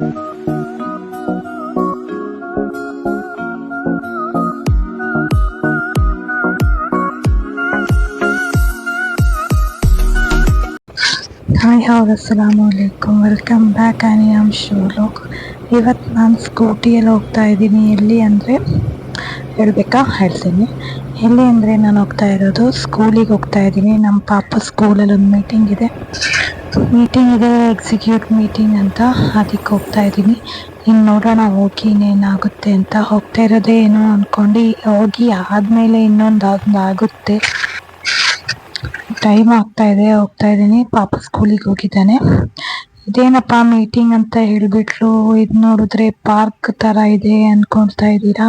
Hi ಹೌದು ಅಸ್ಸಲಾಮು ಅಲೈಕುಮ್ ವೆಲ್ಕಮ್ ಬ್ಯಾಕ್ ಆ್ಯನಿ ಆಮ್ ಶಿವಲೋಕ್ ಇವತ್ತು ನಾನು ಸ್ಕೂಟಿಯಲ್ಲಿ ಹೋಗ್ತಾ ಇದ್ದೀನಿ. ಎಲ್ಲಿ ಅಂದರೆ ಹೇಳ್ಬೇಕಾ? ಹೇಳ್ತೀನಿ. ಎಲ್ಲಿ ಅಂದರೆ ನಾನು ಹೋಗ್ತಾ ಇರೋದು? ಸ್ಕೂಲಿಗೆ ಹೋಗ್ತಾ ಇದ್ದೀನಿ. ನಮ್ಮ ಪಾಪ ಸ್ಕೂಲಲ್ಲಿ ಒಂದು ಮೀಟಿಂಗ್ ಇದೆ. ಮೀಟಿಂಗ್ ಇದೆ ಎಕ್ಸಿಕ್ಯೂಟ್ ಮೀಟಿಂಗ್ ಅಂತ. ಅದಕ್ಕೆ ಹೋಗ್ತಾ ಇದ್ದೀನಿ. ಇನ್ನು ನೋಡೋಣ, ಹೋಗಿ ಇನ್ನೇನಾಗುತ್ತೆ ಅಂತ. ಹೋಗ್ತಾ ಇರೋದೇ ಏನೋ ಅಂದ್ಕೊಂಡು ಹೋಗಿ ಆದಮೇಲೆ ಇನ್ನೊಂದು ಆಗುತ್ತೆ. ಟೈಮ್ ಆಗ್ತಾ ಇದೆ, ಹೋಗ್ತಾ ಇದ್ದೀನಿ. ಪಾಪ ಸ್ಕೂಲಿಗೆ ಹೋಗಿದ್ದಾನೆ. ಇದೇನಪ್ಪ ಮೀಟಿಂಗ್ ಅಂತ ಹೇಳ್ಬಿಟ್ಲು. ಇದು ನೋಡಿದ್ರೆ ಪಾರ್ಕ್ ತರ ಇದೆ ಅನ್ಕೊಳ್ತಾ ಇದ್ದೀರಾ?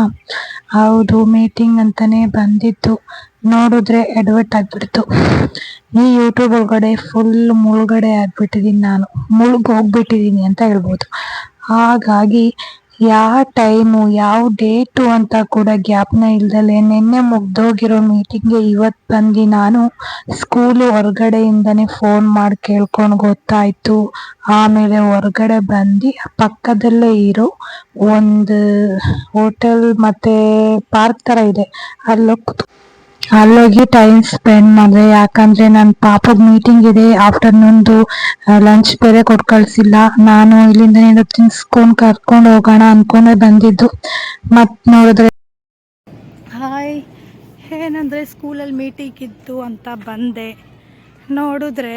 ಹೌದು ಮೀಟಿಂಗ್ ಅಂತಾನೆ ಬಂದಿತ್ತು. ನೋಡಿದ್ರೆ ಅಡ್ವರ್ಟ್ ಆಗ್ಬಿಡ್ತು. ಈ ಯೂಟ್ಯೂಬ್ ಒಳಗಡೆ ಫುಲ್ ಮುಳುಗಡೆ ಆಗ್ಬಿಟ್ಟಿದೀನಿ ನಾನು. ಮುಳುಗ್ ಹೋಗ್ಬಿಟ್ಟಿದೀನಿ ಅಂತ ಹೇಳ್ಬೋದು. ಹಾಗಾಗಿ ಯಾವ ಟೈಮು, ಯಾವ ಡೇಟು ಅಂತ ಕೂಡ ಜ್ಞಾಪನ ಇಲ್ದಲೆ ನಿನ್ನೆ ಮುಗ್ದೋಗಿರೋ ಮೀಟಿಂಗ್ಗೆ ಇವತ್ತು ಬಂದು ನಾನು ಸ್ಕೂಲು ಹೊರಗಡೆಯಿಂದನೇ ಫೋನ್ ಮಾಡಿ ಕೇಳ್ಕೊಂಡು ಗೊತ್ತಾಯ್ತು. ಆಮೇಲೆ ಹೊರಗಡೆ ಬಂದು ಪಕ್ಕದಲ್ಲೇ ಇರೋ ಒಂದು ಹೋಟೆಲ್ ಮತ್ತೆ ಪಾರ್ಕ್ ಥರ ಇದೆ. ಅಲ್ಲೋಗಿ ಅಲ್ಲೋಗಿ ಟೈಮ್ ಸ್ಪೆಂಡ್ ಮಾಡಿದೆ. ಯಾಕಂದ್ರೆ ನನ್ನ ಪಾಪದ ಮೀಟಿಂಗ್ ಇದೆ. ಆಫ್ಟರ್ನೂನ್ದು ಲಂಚ್ ಬೇರೆ ಕೊಟ್ಟು ಕಳಿಸಿಲ್ಲ ನಾನು ಇಲ್ಲಿಂದ ಏನೋ ತಿನ್ಸ್ಕೊಂಡು ಕರ್ಕೊಂಡು ಹೋಗೋಣ ಅನ್ಕೊಂಡೆ ಬಂದಿದ್ದು. ಮತ್ತೆ ನೋಡಿದ್ರೆ ಹಾಯ್ ಏನಂದರೆ ಸ್ಕೂಲಲ್ಲಿ ಮೀಟಿಂಗ್ ಇತ್ತು ಅಂತ ಬಂದೆ. ನೋಡಿದ್ರೆ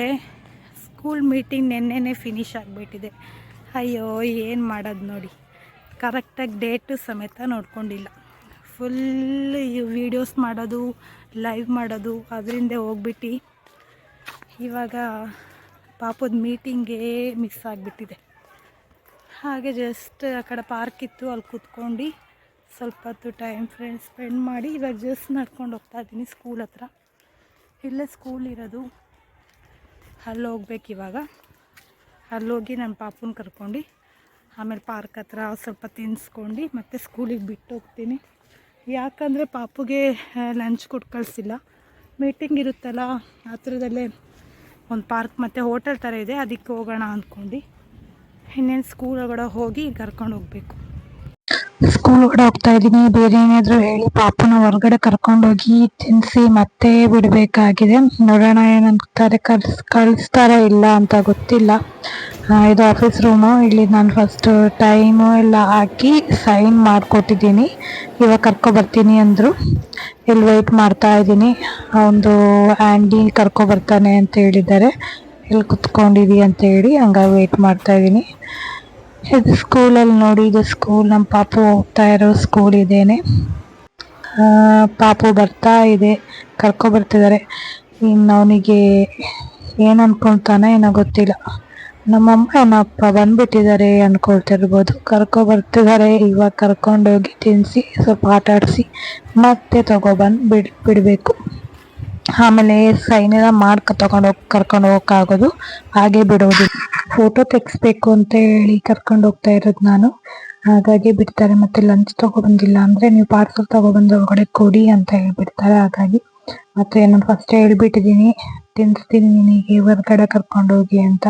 ಸ್ಕೂಲ್ ಮೀಟಿಂಗ್ ನೆನ್ನೆನೇ ಫಿನಿಶ್ ಆಗಿಬಿಟ್ಟಿದೆ. ಅಯ್ಯೋ, ಏನು ಮಾಡೋದು ನೋಡಿ. ಕರೆಕ್ಟಾಗಿ ಡೇಟು ಸಮೇತ ನೋಡ್ಕೊಂಡಿಲ್ಲ. ಫುಲ್ ವಿಡಿಯೋಸ್ ಮಾಡೋದು ಲೈವ್ ಮಾಡೋದು ಅದರಿಂದ ಹೋಗ್ಬಿಟ್ಟು. ಇವಾಗ ಪಾಪದ ಮೀಟಿಂಗೇ ಮಿಸ್ ಆಗಿಬಿಟ್ಟಿದೆ. ಹಾಗೆ ಜಸ್ಟ್ ಆ ಕಡೆ ಪಾರ್ಕ್ ಇತ್ತು, ಅಲ್ಲಿ ಕೂತ್ಕೊಂಡು ಸ್ವಲ್ಪ ಹೊತ್ತು ಟೈಮ್ ಫ್ರೆಂಡ್ಸ್ ಸ್ಪೆಂಡ್ ಮಾಡಿ ಇವಾಗ ಜಸ್ಟ್ ನಡ್ಕೊಂಡು ಹೋಗ್ತಾ ಇದ್ದೀನಿ ಸ್ಕೂಲ್ ಹತ್ರ. ಇಲ್ಲೇ ಸ್ಕೂಲ್ ಇರೋದು. ಅಲ್ಲಿ ಹೋಗ್ಬೇಕು ಇವಾಗ. ಅಲ್ಲೋಗಿ ನನ್ನ ಪಾಪನ ಕರ್ಕೊಂಡು ಆಮೇಲೆ ಪಾರ್ಕ್ ಹತ್ರ ಸ್ವಲ್ಪ ತಿನ್ಸ್ಕೊಂಡು ಮತ್ತು ಸ್ಕೂಲಿಗೆ ಬಿಟ್ಟು ಹೋಗ್ತೀನಿ. ಯಾಕಂದರೆ ಪಾಪುಗೆ ಲಂಚ್ ಕೊಟ್ಟು ಕಳಿಸಿಲ್ಲ. ಮೀಟಿಂಗ್ ಇರುತ್ತಲ್ಲ ಹತ್ರದಲ್ಲೇ ಒಂದು ಪಾರ್ಕ್ ಮತ್ತು ಹೋಟೆಲ್ ಥರ ಇದೆ ಅದಕ್ಕೆ ಹೋಗೋಣ ಅಂದ್ಕೊಂಡು ಇನ್ನೇನು ಸ್ಕೂಲ್ ಒಳಗಡೆ ಹೋಗಿ ಕರ್ಕೊಂಡು ಹೋಗಬೇಕು. ಸ್ಕೂಲ್ ಒಳಗಡೆ ಹೋಗ್ತಾ ಇದ್ದೀನಿ. ಬೇರೆ ಏನಾದರೂ ಹೇಳಿ ಪಾಪನ ಹೊರಗಡೆ ಕರ್ಕೊಂಡೋಗಿ ತಿನ್ನಿಸಿ ಮತ್ತೆ ಬಿಡಬೇಕಾಗಿದೆ. ನೋಡೋಣ ಏನಂತಾರೆ ಕಳ್ಸ್ ಕಳಿಸ್ತಾರ ಇಲ್ಲ ಅಂತ ಗೊತ್ತಿಲ್ಲ. ಆ, ಇದು ಆಫೀಸ್ ರೂಮು ಇಲ್ಲಿ ನಾನು ಫಸ್ಟ್ ಟೈಮು ಎಲ್ಲ ಹಾಕಿ ಸೈನ್ ಮಾಡ್ಕೊಟ್ಟಿದ್ದೀನಿ. ಇವಾಗ ಕರ್ಕೊಬರ್ತೀನಿ ಅಂದರು. ಇಲ್ಲಿ ವೆಯ್ಟ್ ಮಾಡ್ತಾ ಇದ್ದೀನಿ. ಒಂದು ಆ್ಯಂಡಿ ಕರ್ಕೊಬರ್ತಾನೆ ಅಂತ ಹೇಳಿದ್ದಾರೆ. ಇಲ್ಲಿ ಕುತ್ಕೊಂಡಿದಿ ಅಂತ ಹೇಳಿ ಹಂಗಾಗಿ ವೆಯ್ಟ್ ಮಾಡ್ತಾ ಇದ್ದೀನಿ. ಇದು ಸ್ಕೂಲಲ್ಲಿ ನೋಡಿ, ಇದು ಸ್ಕೂಲ್ ನಮ್ಮ ಪಾಪು ಹೋಗ್ತಾ ಇರೋ ಸ್ಕೂಲ್ ಇದೇನೆ. ಪಾಪು ಬರ್ತಾ ಇದೆ. ಕರ್ಕೊ ಬರ್ತಿದ್ದಾರೆ. ಇನ್ನು ಅವನಿಗೆ ಏನು ಅನ್ಕೊಳ್ತಾನೆ ಏನೋ ಗೊತ್ತಿಲ್ಲ. ನಮ್ಮಮ್ಮ ಅಪ್ಪ ಬಂದ್ಬಿಟ್ಟಿದ್ದಾರೆ ಅನ್ಕೊಳ್ತಿರ್ಬೋದು. ಕರ್ಕೊ ಬರ್ತಿದ್ದಾರೆ. ಇವಾಗ ಕರ್ಕೊಂಡೋಗಿ ತಿನ್ನಿಸಿ ಸ್ವಲ್ಪ ಆಟ ಆಡಿಸಿ, ಮತ್ತೆ ತಗೊಬಂದು ಬಿಡ್, ಬಿಡಬೇಕು. ಆಮೇಲೆ ಸೈನ್ ಎಲ್ಲ ಮಾಡ್ಕೊ, ತಗೊಂಡು ಹೋಗಿ, ಕರ್ಕೊಂಡು ಹೋಗೋಕ್ಕಾಗೋದು. ಹಾಗೆ ಬಿಡೋದು. ಫೋಟೋ ತೆಗಿಸ್ಬೇಕು ಅಂತ ಹೇಳಿ ಕರ್ಕೊಂಡು ಹೋಗ್ತಾ ಇರೋದು ನಾನು. ಹಾಗಾಗಿ ಬಿಡ್ತಾರೆ. ಮತ್ತೆ ಲಂಚ್ ತಗೊಬಂದಿಲ್ಲ ಅಂದ್ರೆ ನೀವು ಪಾರ್ಸಲ್ ತಗೊಬಂದು ಒಳಗಡೆ ಕೊಡಿ ಅಂತ ಹೇಳ್ಬಿಡ್ತಾರೆ. ಹಾಗಾಗಿ ಮತ್ತೆ ನಾನು ಫಸ್ಟ್ ಹೇಳ್ಬಿಟ್ಟಿದ್ದೀನಿ. ತಿನ್ನಿಸ್ತೀನಿ ನಿನಗೆ ಹೊರ್ಗಡೆ ಕರ್ಕೊಂಡು ಹೋಗಿ ಅಂತ.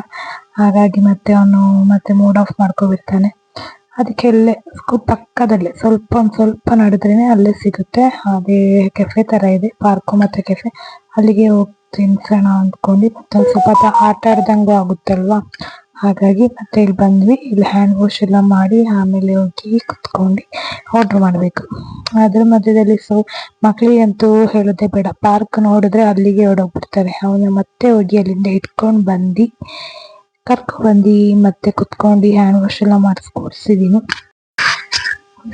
ಹಾಗಾಗಿ ಮತ್ತೆ ಅವನು ಮತ್ತೆ ಮೂಡ್ ಆಫ್ ಮಾಡ್ಕೊಬಿಡ್ತಾನೆ. ಅದಕ್ಕೆ ಅಲ್ಲೇ ಪಕ್ಕದಲ್ಲೇ ಸ್ವಲ್ಪ ಒಂದು ಸ್ವಲ್ಪ ನಡೆದ್ರೇನೆ ಅಲ್ಲೇ ಸಿಗುತ್ತೆ. ಅದೇ ಕೆಫೆ ತರ ಇದೆ ಪಾರ್ಕು ಮತ್ತೆ ಕೆಫೆ ಅಲ್ಲಿಗೆ ಹೋಗಿ ತಿನ್ಸೋಣ ಅಂದ್ಕೊಂಡು ಸ್ವಲ್ಪ ಆಟ ಆಡ್ದಂಗೂ ಆಗುತ್ತಲ್ವಾ? ಹಾಗಾಗಿ ಮತ್ತೆ ಇಲ್ಲಿ ಬಂದ್ವಿ. ಇಲ್ಲಿ ಹ್ಯಾಂಡ್ ವಾಶ್ ಎಲ್ಲ ಮಾಡಿ ಆಮೇಲೆ ಹೋಗಿ ಕುತ್ಕೊಂಡು ಆರ್ಡರ್ ಮಾಡಬೇಕು. ಅದ್ರ ಮಧ್ಯದಲ್ಲಿ ಸೊ ಮಕ್ಳಿಗಂತೂ ಹೇಳೋದೇ ಬೇಡ. ಪಾರ್ಕ್ ನೋಡಿದ್ರೆ ಅಲ್ಲಿಗೆ ಓಡೋಗ್ಬಿಡ್ತಾರೆ. ಅವನ್ನ ಮತ್ತೆ ಹೋಗಿ ಅಲ್ಲಿಂದ ಇಟ್ಕೊಂಡು ಬಂದು ಕರ್ಕೊಬಂದು ಮತ್ತೆ ಕುತ್ಕೊಂಡು ಹ್ಯಾಂಡ್ ವಾಶ್ ಎಲ್ಲ ಮಾಡಿಸ್ಕೊಡ್ಸಿದ್ದೀನಿ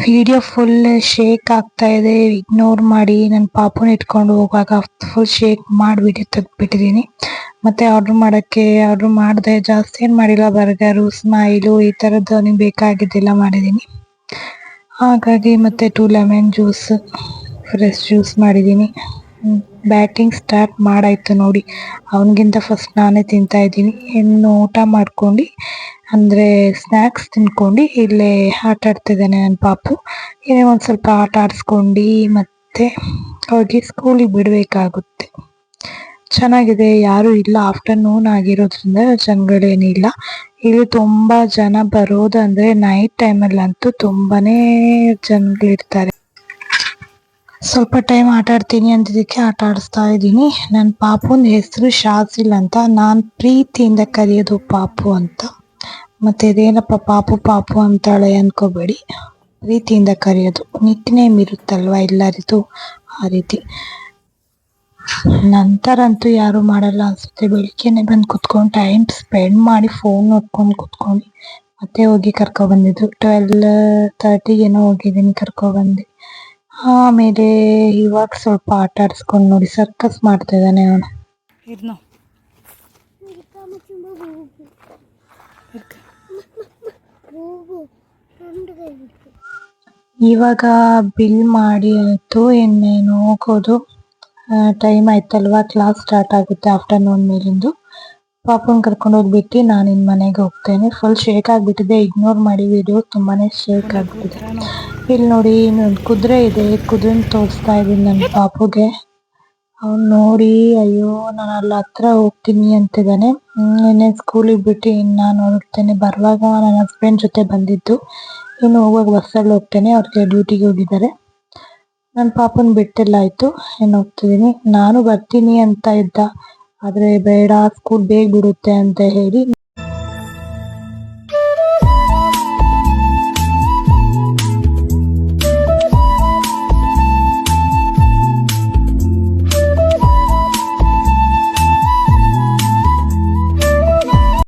ವಿಡಿಯೋ ಫುಲ್ ಶೇಕ್ ಆಗ್ತಾ ಇದೆ. ಇಗ್ನೋರ್ ಮಾಡಿ ನನ್ನ ಪಾಪುನ ಇಟ್ಕೊಂಡು ಹೋಗುವಾಗ ಫುಲ್ ಶೇಕ್ ಮಾಡಿ ವಿಡಿಯೋ ತೆಗ್ದ್ಬಿಟ್ಟಿದ್ದೀನಿ ಮತ್ತೆ ಆರ್ಡರ್ ಮಾಡಕ್ಕೆ ಆರ್ಡರ್ ಮಾಡಿದೆ ಜಾಸ್ತಿ ಏನು ಮಾಡಿಲ್ಲ ಬರ್ಗರು ಸ್ಮೈಲು ಈ ಥರದ್ದು ನಿಮ್ಗೆ ಬೇಕಾಗಿದ್ದೆಲ್ಲ ಮಾಡಿದ್ದೀನಿ ಹಾಗಾಗಿ ಮತ್ತೆ two lemon juice fresh juice ಮಾಡಿದ್ದೀನಿ ಬ್ಯಾಟಿಂಗ್ ಸ್ಟಾರ್ಟ್ ಮಾಡಾಯಿತು ನೋಡಿ. ಅವನಿಗಿಂತ ಫಸ್ಟ್ ನಾನೇ ತಿಂತಾ ಇದ್ದೀನಿ. ಇನ್ನು ಊಟ ಮಾಡ್ಕೊಂಡು, ಅಂದರೆ ಸ್ನ್ಯಾಕ್ಸ್ ತಿನ್ಕೊಂಡು ಇಲ್ಲೇ ಆಟ ಆಡ್ತಿದ್ದಾನೆ ನನ್ನ ಪಾಪು. ಏನೇ ಒಂದು ಸ್ವಲ್ಪ ಆಟ ಆಡಿಸ್ಕೊಂಡು ಮತ್ತೆ ಹೋಗಿ ಸ್ಕೂಲಿಗೆ ಬಿಡಬೇಕಾಗುತ್ತೆ. ಚೆನ್ನಾಗಿದೆ, ಯಾರು ಇಲ್ಲ ಆಫ್ಟರ್ನೂನ್ ಆಗಿರೋದ್ರಿಂದ ಜನಗಳೇನಿಲ್ಲ ಇಲ್ಲಿ ತುಂಬಾ ಜನ ಬರೋದಂದ್ರೆ ನೈಟ್ ಟೈಮಲ್ಲಂತೂ ತುಂಬಾನೇ ಜನಗಳಿರ್ತಾರೆ ಸ್ವಲ್ಪ ಟೈಮ್ ಆಟ ಆಡ್ತೀನಿ ಅಂದಿದ್ದಕ್ಕೆ ಆಟ ಆಡಿಸ್ತಾ ಇದ್ದೀನಿ. ನನ್ನ ಪಾಪುನ ಹೆಸರು ಶಾಸಿಲ್ ಅಂತ. ನಾನು ಪ್ರೀತಿಯಿಂದ ಕರೆಯೋದು ಪಾಪು ಅಂತ. ಮತ್ತೆ ಇದೇನಪ್ಪ ಪಾಪು ಪಾಪು ಅಂತಾಳೆ ಅನ್ಕೋಬೇಡಿ. ಪ್ರೀತಿಯಿಂದ ಕರೆಯೋದು. ನಿಕ್ ನೇಮ್ ಇರುತ್ತಲ್ವ ಎಲ್ಲರಿಗೂ? ಆ ರೀತಿ. ನಂತರ ಅಂತೂ ಯಾರು ಮಾಡಲ್ಲ ಅನ್ಸುತ್ತೆ. ಬೆಳಿಗ್ಗೆನೆ ಬಂದು ಕುತ್ಕೊಂಡು ಟೈಮ್ ಸ್ಪೆಂಡ್ ಮಾಡಿ ಫೋನ್ ನೋಡ್ಕೊಂಡು ಕುತ್ಕೊಂಡು ಮತ್ತೆ ಹೋಗಿ ಕರ್ಕೊ ಬಂದಿದ್ರು ಟ್ವೆಲ್ ತರ್ಟಿಗೇನೋ ಹೋಗಿದ್ದೀನಿ ಕರ್ಕೊ ಬಂದೆ. ಆಮೇಲೆ ಇವಾಗ ಸ್ವಲ್ಪ ಆಟ ಆಡಿಸ್ಕೊಂಡು ನೋಡಿ ಸರ್ಕಸ್ ಮಾಡ್ತಾ ಇದ್ದಾನೆ ಅವನು. ಇವಾಗ ಬಿಲ್ ಮಾಡಿ ಆಯ್ತು ಇನ್ನೇನು ಹೋಗೋದು. ಟೈಮ್ ಆಯ್ತಲ್ವಾ? ಕ್ಲಾಸ್ ಸ್ಟಾರ್ಟ್ ಆಗುತ್ತೆ ಆಫ್ಟರ್ನೂನ್ ಮೇಲಿಂದು. ಪಾಪನ್ ಕರ್ಕೊಂಡು ಹೋಗ್ಬಿಟ್ಟು ನಾನು ಇನ್ ಮನೆಗೆ ಹೋಗ್ತೇನೆ. ಫುಲ್ ಶೇಕ್ ಆಗಿಬಿಟ್ಟಿದೆ. ಇಗ್ನೋರ್ ಮಾಡಿ ವಿಡಿಯೋ ತುಂಬಾನೇ ಶೇಕ್ ಆಗಿಬಿಟ್ಟಿದೆ. ಇಲ್ಲಿ ನೋಡಿ ಇನ್ನೊಂದು ಕುದುರೆ ಇದೆ. ಕುದುರೆನ ತೋರಿಸ್ತಾ ಇದ್ದೀನಿ ನನ್ನ ಪಾಪುಗೆ. ಅವ್ನು ನೋಡಿ, ಅಯ್ಯೋ, ನಾನು ಅಲ್ಲಿ ಹತ್ರ ಹೋಗ್ತೀನಿ ಅಂತಿದ್ದಾನೆ ನಿನ್ನೆ ಸ್ಕೂಲಿಗೆ ಬಿಟ್ಟು ಇನ್ನು ನಾನು ಹೊರಡ್ತೇನೆ. ಬರುವಾಗ ನನ್ನ ಹಸ್ಬೆಂಡ್ ಜೊತೆ ಬಂದಿದ್ದು. ಇನ್ನು ಹೋಗುವಾಗ ಬಸ್ಸಲ್ಲಿ ಹೋಗ್ತೇನೆ. ಅವ್ರಿಗೆ ಡ್ಯೂಟಿಗೆ ಹೋಗಿದ್ದಾರೆ. ನನ್ನ ಪಾಪನ್ ಬಿಟ್ಟೆಲ್ಲ ಆಯ್ತು. ಏನ್ ಹೋಗ್ತಿದೀನಿ ನಾನು ಬರ್ತೀನಿ ಅಂತ ಇದ್ದ. ಆದ್ರೆ ಬೇಡ ಸ್ಕೂಲ್ ಬೇಗ ಬಿಡುತ್ತೆ ಅಂತ ಹೇಳಿ